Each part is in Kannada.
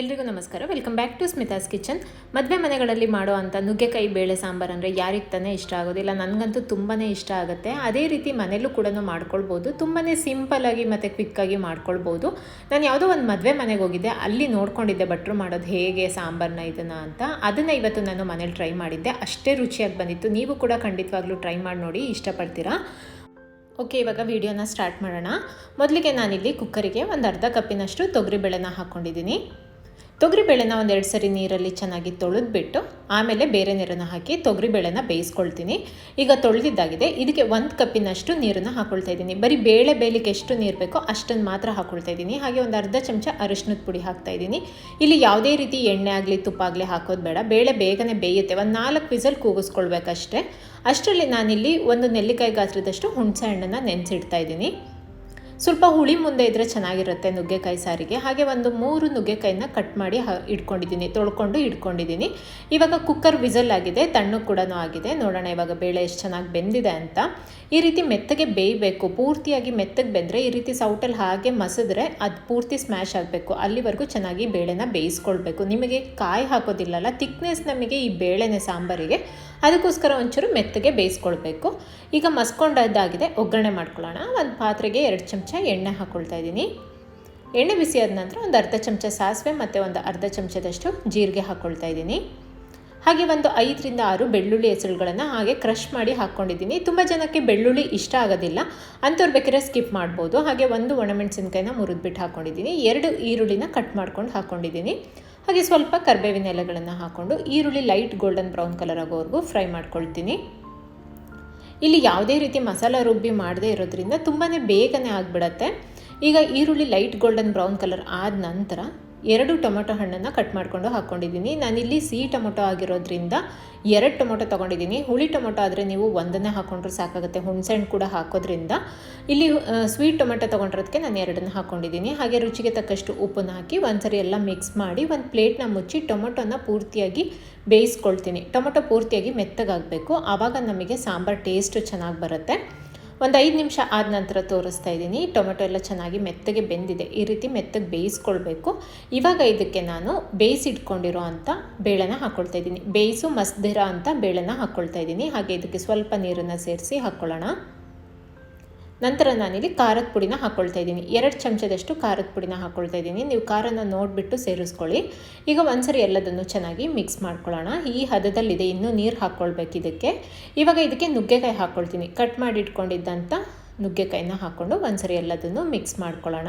ಎಲ್ರಿಗೂ ನಮಸ್ಕಾರ. Welcome back to Smitha's kitchen. ಮದುವೆ ಮನೆಗಳಲ್ಲಿ ಮಾಡೋ ಅಂಥ ನುಗ್ಗೆಕಾಯಿ, ಬೇಳೆ, ಸಾಂಬಾರು ಅಂದರೆ ಯಾರಿಗೆ ತಾನೇ ಇಷ್ಟ ಆಗೋದಿಲ್ಲ ನನಗಂತೂ ತುಂಬಾ ಇಷ್ಟ ಆಗುತ್ತೆ. ಅದೇ ರೀತಿ ಮನೇಲೂ ಕೂಡ ಮಾಡ್ಕೊಳ್ಬೋದು. ತುಂಬಾ ಸಿಂಪಲ್ಲಾಗಿ ಮತ್ತು ಕ್ವಿಕ್ಕಾಗಿ ಮಾಡ್ಕೊಳ್ಬೋದು. ನಾನು ಯಾವುದೋ ಒಂದು ಮದುವೆ ಮನೆಗೆ ಹೋಗಿದ್ದೆ. ಅಲ್ಲಿ ನೋಡ್ಕೊಂಡಿದ್ದೆ ಭಟ್ರು ಮಾಡೋದು ಹೇಗೆ ಸಾಂಬಾರನ್ನ ಇದನ್ನು ಅಂತ. ಅದನ್ನು ಇವತ್ತು ನಾನು ಮನೇಲಿ ಟ್ರೈ ಮಾಡಿದ್ದೆ. ಅಷ್ಟೇ ರುಚಿಯಾಗಿ ಬಂದಿತ್ತು. ನೀವು ಕೂಡ ಖಂಡಿತವಾಗ್ಲೂ ಟ್ರೈ ಮಾಡಿ ನೋಡಿ, ಇಷ್ಟಪಡ್ತೀರಾ? ಓಕೆ, ಇವಾಗ ವಿಡಿಯೋನ ಸ್ಟಾರ್ಟ್ ಮಾಡೋಣ. ಮೊದಲಿಗೆ ನಾನಿಲ್ಲಿ ಕುಕ್ಕರಿಗೆ ಒಂದು ಅರ್ಧ ಕಪ್ಪಿನಷ್ಟು ತೊಗರಿಬೇಳೆನ ಹಾಕ್ಕೊಂಡಿದ್ದೀನಿ ತೊಗರಿಬೇಳೆನ ಬೇಳೆನ ಒಂದೆರಡು ಸರಿ ನೀರಲ್ಲಿ ಚೆನ್ನಾಗಿ ತೊಳೆದ್ಬಿಟ್ಟು ಆಮೇಲೆ ಬೇರೆ ನೀರನ್ನು ಹಾಕಿ ತೊಗರಿ ಬೇಳೆನ ಬೇಯಿಸ್ಕೊಳ್ತೀನಿ. ಈಗ ತೊಳೆದಿದ್ದಾಗಿದೆ. ಇದಕ್ಕೆ ಒಂದು ಕಪ್ಪಿನಷ್ಟು ನೀರನ್ನು ಹಾಕೊಳ್ತಾ ಇದ್ದೀನಿ. ಬರೀ ಬೇಳೆ ಬೇಯಲಿಕ್ಕೆ ಎಷ್ಟು ನೀರು ಬೇಕೋ ಅಷ್ಟನ್ನು ಮಾತ್ರ ಹಾಕ್ಕೊಳ್ತಾ ಇದ್ದೀನಿ. ಹಾಗೆ ಒಂದು ಅರ್ಧ ಚಮಚ ಅರಿಶಿನದ ಪುಡಿ ಹಾಕ್ತಾ ಇದ್ದೀನಿ. ಇಲ್ಲಿ ಯಾವುದೇ ರೀತಿ ಎಣ್ಣೆ ಆಗಲಿ, ತುಪ್ಪ ಆಗಲಿ ಹಾಕೋದು ಬೇಡ. ಬೇಳೆ ಬೇಗನೆ ಬೇಯುತ್ತೆ. ಒಂದು ನಾಲ್ಕು ವಿಸಲ್ ಕೂಗಿಸ್ಕೊಳ್ಬೇಕಷ್ಟೇ. ಅಷ್ಟರಲ್ಲಿ ನಾನಿಲ್ಲಿ ಒಂದು ನೆಲ್ಲಿಕಾಯಿ ಗಾತ್ರದಷ್ಟು ಹುಣಸೆ ಹಣ್ಣನ್ನು ನೆನೆಸಿಡ್ತಾ ಇದ್ದೀನಿ. ಸ್ವಲ್ಪ ಹುಳಿ ಮುಂದೆ ಇದ್ದರೆ ಚೆನ್ನಾಗಿರುತ್ತೆ ನುಗ್ಗೆಕಾಯಿ ಸಾರಿಗೆ. ಹಾಗೆ ಒಂದು ಮೂರು ನುಗ್ಗೆಕಾಯಿನ ಕಟ್ ಮಾಡಿ ಇಟ್ಕೊಂಡಿದ್ದೀನಿ, ತೊಳ್ಕೊಂಡು ಇಟ್ಕೊಂಡಿದ್ದೀನಿ. ಇವಾಗ ಕುಕ್ಕರ್ ವಿಸಲ್ ಆಗಿದೆ, ತಣ್ಣು ಕೂಡ ಆಗಿದೆ. ನೋಡೋಣ ಇವಾಗ ಬೇಳೆ ಎಷ್ಟು ಚೆನ್ನಾಗಿ ಬೆಂದಿದೆ ಅಂತ. ಈ ರೀತಿ ಮೆತ್ತಗೆ ಬೇಯಬೇಕು. ಪೂರ್ತಿಯಾಗಿ ಮೆತ್ತಗೆ ಬೆಂದರೆ ಈ ರೀತಿ ಸೌಟಲ್ಲಿ ಹಾಗೆ ಮಸಿದ್ರೆ ಅದು ಪೂರ್ತಿ ಸ್ಮ್ಯಾಶ್ ಆಗಬೇಕು. ಅಲ್ಲಿವರೆಗೂ ಚೆನ್ನಾಗಿ ಬೇಳೆನ ಬೇಯಿಸ್ಕೊಳ್ಬೇಕು. ನಿಮಗೆ ಕಾಯಿ ಹಾಕೋದಿಲ್ಲಲ್ಲ ತಿಕ್ನೆಸ್ ನಮಗೆ ಈ ಬೇಳೆನೆ ಸಾಂಬಾರಿಗೆ. ಅದಕ್ಕೋಸ್ಕರ ಒಂಚೂರು ಮೆತ್ತಗೆ ಬೇಯಿಸ್ಕೊಳ್ಬೇಕು. ಈಗ ಮಸ್ಕೊಂಡದ್ದಾಗಿದೆ ಒಗ್ಗರಣೆ ಮಾಡ್ಕೊಳ್ಳೋಣ. ಒಂದು ಪಾತ್ರೆಗೆ ಎರಡು ಚಮಚ ಎಣ್ಣೆ ಹಾಕ್ಕೊಳ್ತಾ ಇದ್ದೀನಿ. ಎಣ್ಣೆ ಬಿಸಿ ಆದ ನಂತರ ಒಂದು ಅರ್ಧ ಚಮಚ ಸಾಸಿವೆ ಮತ್ತು ಒಂದು ಅರ್ಧ ಚಮಚದಷ್ಟು ಜೀರಿಗೆ ಹಾಕ್ಕೊಳ್ತಾ ಇದ್ದೀನಿ. ಹಾಗೆ ಒಂದು ಐದರಿಂದ ಆರು ಬೆಳ್ಳುಳ್ಳಿ ಹೆಸರುಗಳನ್ನು ಹಾಗೆ ಕ್ರಷ್ ಮಾಡಿ ಹಾಕ್ಕೊಂಡಿದ್ದೀನಿ ತುಂಬ ಜನಕ್ಕೆ ಬೆಳ್ಳುಳ್ಳಿ ಇಷ್ಟ ಆಗೋದಿಲ್ಲ. ಅಂಥವ್ರು ಬೇಕಾದ್ರೆ ಸ್ಕಿಪ್ ಮಾಡ್ಬೋದು. ಹಾಗೆ ಒಂದು ಒಣಮೆಣಸಿನ್ಕಾಯಿನ ಮುರಿದ್ಬಿಟ್ಟು ಹಾಕ್ಕೊಂಡಿದ್ದೀನಿ ಎರಡು ಈರುಳ್ಳಿನ ಕಟ್ ಮಾಡ್ಕೊಂಡು ಹಾಕ್ಕೊಂಡಿದ್ದೀನಿ ಹಾಗೆ ಸ್ವಲ್ಪ ಕರ್ಬೇವಿನ ಎಲೆಗಳನ್ನು ಹಾಕ್ಕೊಂಡು ಈರುಳ್ಳಿ ಲೈಟ್ ಗೋಲ್ಡನ್ ಬ್ರೌನ್ ಕಲರ್ ಆಗೋವರೆಗೂ ಫ್ರೈ ಮಾಡ್ಕೊಳ್ತೀನಿ. ಇಲ್ಲಿ ಯಾವುದೇ ರೀತಿ ಮಸಾಲ ರುಬ್ಬಿ ಮಾಡದೇ ಇರೋದ್ರಿಂದ ತುಂಬಾ ಬೇಗನೆ ಆಗಿಬಿಡತ್ತೆ. ಈಗ ಈರುಳ್ಳಿ ಲೈಟ್ ಗೋಲ್ಡನ್ ಬ್ರೌನ್ ಕಲರ್ ಆದ ನಂತರ ಎರಡು ಟೊಮೊಟೊ ಹಣ್ಣನ್ನು ಕಟ್ ಮಾಡಿಕೊಂಡು ಹಾಕ್ಕೊಂಡಿದ್ದೀನಿ. ನಾನಿಲ್ಲಿ ಸಿಹಿ ಟೊಮೊಟೊ ಆಗಿರೋದ್ರಿಂದ ಎರಡು ಟೊಮೊಟೊ ತೊಗೊಂಡಿದ್ದೀನಿ. ಹುಳಿ ಟೊಮೊಟೊ ಆದರೆ ನೀವು ಒಂದನ್ನೇ ಹಾಕ್ಕೊಂಡ್ರೆ ಸಾಕಾಗುತ್ತೆ. ಹುಣಸೆಹಣ್ಣು ಕೂಡ ಹಾಕೋದ್ರಿಂದ ಇಲ್ಲಿ ಸ್ವೀಟ್ ಟೊಮೆಟೊ ತೊಗೊಂಡಿರೋದಕ್ಕೆ ನಾನು ಎರಡನ್ನು ಹಾಕ್ಕೊಂಡಿದ್ದೀನಿ ಹಾಗೆ ರುಚಿಗೆ ತಕ್ಕಷ್ಟು ಉಪ್ಪನ್ನು ಹಾಕಿ ಒಂದ್ಸರಿ ಎಲ್ಲ ಮಿಕ್ಸ್ ಮಾಡಿ ಒಂದು ಪ್ಲೇಟ್ನ ಮುಚ್ಚಿ ಟೊಮೊಟೊನ ಪೂರ್ತಿಯಾಗಿ ಬೇಯಿಸ್ಕೊಳ್ತೀನಿ. ಟೊಮೊಟೊ ಪೂರ್ತಿಯಾಗಿ ಮೆತ್ತಗಾಗಬೇಕು. ಆವಾಗ ನಮಗೆ ಸಾಂಬಾರು ಟೇಸ್ಟು ಚೆನ್ನಾಗಿ ಬರುತ್ತೆ. ಒಂದು ಐದು ನಿಮಿಷ ಆದ ನಂತರ ತೋರಿಸ್ತಾ ಇದ್ದೀನಿ. ಟೊಮೆಟೊ ಎಲ್ಲ ಚೆನ್ನಾಗಿ ಮೆತ್ತಗೆ ಬೆಂದಿದೆ. ಈ ರೀತಿ ಮೆತ್ತಗೆ ಬೇಯಿಸ್ಕೊಳ್ಬೇಕು. ಇವಾಗ ಇದಕ್ಕೆ ನಾನು ಬೇಯಿಸಿಟ್ಕೊಂಡಿರೋ ಅಂಥ ಬೇಳೆನ ಹಾಕ್ಕೊಳ್ತಾ ಇದ್ದೀನಿ. ಬೇಯಿಸು ಮಸ್ದಿರ ಅಂತ ಬೇಳೆನ ಹಾಕ್ಕೊಳ್ತಾ ಇದ್ದೀನಿ. ಹಾಗೆ ಇದಕ್ಕೆ ಸ್ವಲ್ಪ ನೀರನ್ನು ಸೇರಿಸಿ ಹಾಕ್ಕೊಳ್ಳೋಣ ನಂತರ ನಾನಿಲ್ಲಿ ಖಾರದ ಪುಡಿನ ಹಾಕ್ಕೊಳ್ತಾ ಇದ್ದೀನಿ. ಎರಡು ಚಮಚದಷ್ಟು ಖಾರದ ಪುಡಿನ ಹಾಕ್ಕೊಳ್ತಾ ಇದ್ದೀನಿ. ನೀವು ಖಾರನ ನೋಡಿಬಿಟ್ಟು ಸೇರಿಸ್ಕೊಳ್ಳಿ. ಈಗ ಒಂದ್ಸರಿ ಎಲ್ಲದನ್ನು ಚೆನ್ನಾಗಿ ಮಿಕ್ಸ್ ಮಾಡ್ಕೊಳ್ಳೋಣ. ಈ ಹದದಲ್ಲಿದೆ ಇನ್ನೂ ನೀರು ಹಾಕ್ಕೊಳ್ಬೇಕು ಇದಕ್ಕೆ. ಇವಾಗ ಇದಕ್ಕೆ ನುಗ್ಗೆಕಾಯಿ ಹಾಕ್ಕೊಳ್ತೀನಿ ಕಟ್ ಮಾಡಿ ಇಟ್ಕೊಂಡಿದ್ದಂಥ ನುಗ್ಗೆಕಾಯಿನ ಹಾಕ್ಕೊಂಡು ಒಂದ್ಸರಿ ಎಲ್ಲದನ್ನು ಮಿಕ್ಸ್ ಮಾಡ್ಕೊಳ್ಳೋಣ.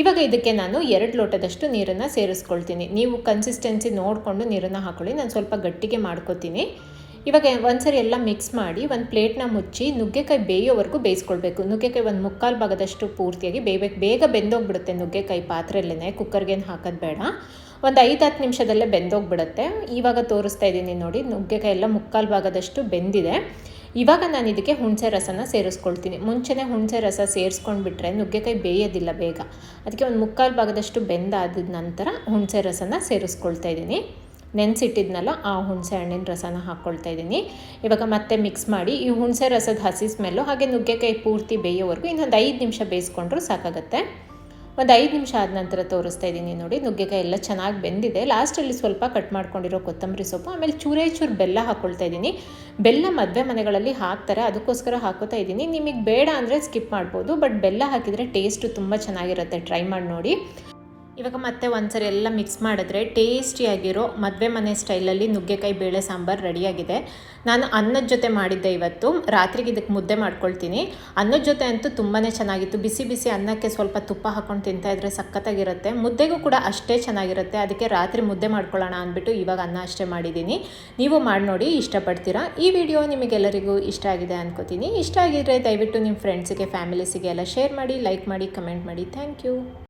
ಇವಾಗ ಇದಕ್ಕೆ ನಾನು ಎರಡು ಲೋಟದಷ್ಟು ನೀರನ್ನು ಸೇರಿಸ್ಕೊಳ್ತೀನಿ. ನೀವು ಕನ್ಸಿಸ್ಟೆನ್ಸಿ ನೋಡಿಕೊಂಡು ನೀರನ್ನು ಹಾಕ್ಕೊಳ್ಳಿ ನಾನು ಸ್ವಲ್ಪ ಗಟ್ಟಿಗೆ ಮಾಡ್ಕೊತೀನಿ. ಇವಾಗ ಒಂದ್ಸರಿ ಎಲ್ಲ ಮಿಕ್ಸ್ ಮಾಡಿ ಒಂದು ಪ್ಲೇಟ್ನ ಮುಚ್ಚಿ ನುಗ್ಗೆಕಾಯಿ ಬೇಯೋವರೆಗೂ ಬೇಯಿಸ್ಕೊಳ್ಬೇಕು. ನುಗ್ಗೆಕಾಯಿ ಒಂದು ಮುಕ್ಕಾಲು ಭಾಗದಷ್ಟು ಪೂರ್ತಿಯಾಗಿ ಬೇಯಬೇಕು. ಬೇಗ ಬೆಂದೋಗ್ಬಿಡುತ್ತೆ ನುಗ್ಗೆಕಾಯಿ ಪಾತ್ರೆಯಲ್ಲೇ ಕುಕ್ಕರ್ಗೇನು ಹಾಕೋದು ಬೇಡ. ಒಂದು ಐದು ಹತ್ತು ನಿಮಿಷದಲ್ಲೇ ಬೆಂದೋಗ್ಬಿಡುತ್ತೆ. ಇವಾಗ ತೋರಿಸ್ತಾ ಇದ್ದೀನಿ ನೋಡಿ, ನುಗ್ಗೆಕಾಯಿ ಎಲ್ಲ ಮುಕ್ಕಾಲು ಭಾಗದಷ್ಟು ಬೆಂದಿದೆ. ಇವಾಗ ನಾನು ಇದಕ್ಕೆ ಹುಣಸೆ ರಸನ ಸೇರಿಸ್ಕೊಳ್ತೀನಿ. ಮುಂಚೆನೇ ಹುಣಸೆ ರಸ ಸೇರಿಸ್ಕೊಂಡ್ಬಿಟ್ರೆ ನುಗ್ಗೆಕಾಯಿ ಬೇಯೋದಿಲ್ಲ ಬೇಗ. ಅದಕ್ಕೆ ಒಂದು ಮುಕ್ಕಾಲು ಭಾಗದಷ್ಟು ಬೆಂದಾದ ನಂತರ ಹುಣಸೆ ರಸನ ಸೇರಿಸ್ಕೊಳ್ತಾ ಇದ್ದೀನಿ. ನೆನೆಸಿಟ್ಟಿದ್ನಲ್ಲ, ಆ ಹುಣಸೆ ಹಣ್ಣಿನ ರಸನ ಹಾಕ್ಕೊಳ್ತಾ ಇದ್ದೀನಿ. ಇವಾಗ ಮತ್ತೆ ಮಿಕ್ಸ್ ಮಾಡಿ, ಈ ಹುಣಸೆ ರಸದ ಹಸಿ ಸ್ಮೆಲ್ಲು ಹಾಗೆ ನುಗ್ಗೆಕಾಯಿ ಪೂರ್ತಿ ಬೇಯೋವರೆಗೂ ಇನ್ನೊಂದು ಐದು ನಿಮಿಷ ಬೇಯಿಸ್ಕೊಂಡ್ರೂ ಸಾಕಾಗುತ್ತೆ. ಒಂದು ಐದು ನಿಮಿಷ ಆದ ನಂತರ ತೋರಿಸ್ತಾ ಇದ್ದೀನಿ ನೋಡಿ, ನುಗ್ಗೆಕಾಯಿ ಎಲ್ಲ ಚೆನ್ನಾಗಿ ಬೆಂದಿದೆ. ಲಾಸ್ಟಲ್ಲಿ ಸ್ವಲ್ಪ ಕಟ್ ಮಾಡ್ಕೊಂಡಿರೋ ಕೊತ್ತಂಬರಿ ಸೊಪ್ಪು, ಆಮೇಲೆ ಚೂರೇ ಚೂರು ಬೆಲ್ಲ ಹಾಕ್ಕೊಳ್ತಾ ಇದ್ದೀನಿ. ಬೆಲ್ಲ ಮದುವೆ ಮನೆಗಳಲ್ಲಿ ಹಾಕ್ತಾರೆ, ಅದಕ್ಕೋಸ್ಕರ ಹಾಕೋತಾ ಇದ್ದೀನಿ. ನಿಮಗೆ ಬೇಡ ಅಂದರೆ ಸ್ಕಿಪ್ ಮಾಡ್ಬೋದು ಬಟ್ ಬೆಲ್ಲ ಹಾಕಿದರೆ ಟೇಸ್ಟು ತುಂಬ ಚೆನ್ನಾಗಿರುತ್ತೆ. ಟ್ರೈ ಮಾಡಿ ನೋಡಿ. ಇವಾಗ ಮತ್ತೆ ಒಂದ್ಸರಿ ಎಲ್ಲ ಮಿಕ್ಸ್ ಮಾಡಿದ್ರೆ ಟೇಸ್ಟಿಯಾಗಿರೋ ಮದುವೆ ಮನೆ ಸ್ಟೈಲಲ್ಲಿ ನುಗ್ಗೆಕಾಯಿ, ಬೇಳೆ ಸಾಂಬಾರು ರೆಡಿಯಾಗಿದೆ ನಾನು ಅನ್ನದ ಜೊತೆ ಮಾಡಿದ್ದೆ ಇವತ್ತು. ರಾತ್ರಿಗೆ ಇದಕ್ಕೆ ಮುದ್ದೆ ಮಾಡ್ಕೊಳ್ತೀನಿ. ಅನ್ನದ ಜೊತೆ ಅಂತೂ ತುಂಬಾ ಚೆನ್ನಾಗಿತ್ತು. ಬಿಸಿ ಬಿಸಿ ಅನ್ನಕ್ಕೆ ಸ್ವಲ್ಪ ತುಪ್ಪ ಹಾಕ್ಕೊಂಡು ತಿಂತಾಯಿದ್ರೆ ಸಖತ್ತಾಗಿರುತ್ತೆ. ಮುದ್ದೆಗೂ ಕೂಡ ಅಷ್ಟೇ ಚೆನ್ನಾಗಿರುತ್ತೆ. ಅದಕ್ಕೆ ರಾತ್ರಿ ಮುದ್ದೆ ಮಾಡ್ಕೊಳ್ಳೋಣ ಅಂದ್ಬಿಟ್ಟು ಇವಾಗ ಅನ್ನ ಅಷ್ಟೇ ಮಾಡಿದ್ದೀನಿ. ನೀವು ಮಾಡಿ ನೋಡಿ ಇಷ್ಟಪಡ್ತೀರಾ. ಈ ವಿಡಿಯೋ ನಿಮಗೆಲ್ಲರಿಗೂ ಇಷ್ಟ ಆಗಿದೆ ಅನ್ಕೋತೀನಿ. ಇಷ್ಟ ಆಗಿದ್ರೆ ದಯವಿಟ್ಟು ನಿಮ್ಮ ಫ್ರೆಂಡ್ಸಿಗೆ ಫ್ಯಾಮಿಲೀಸಿಗೆ ಎಲ್ಲ ಶೇರ್ ಮಾಡಿ ಲೈಕ್ ಮಾಡಿ ಕಮೆಂಟ್ ಮಾಡಿ. Thank you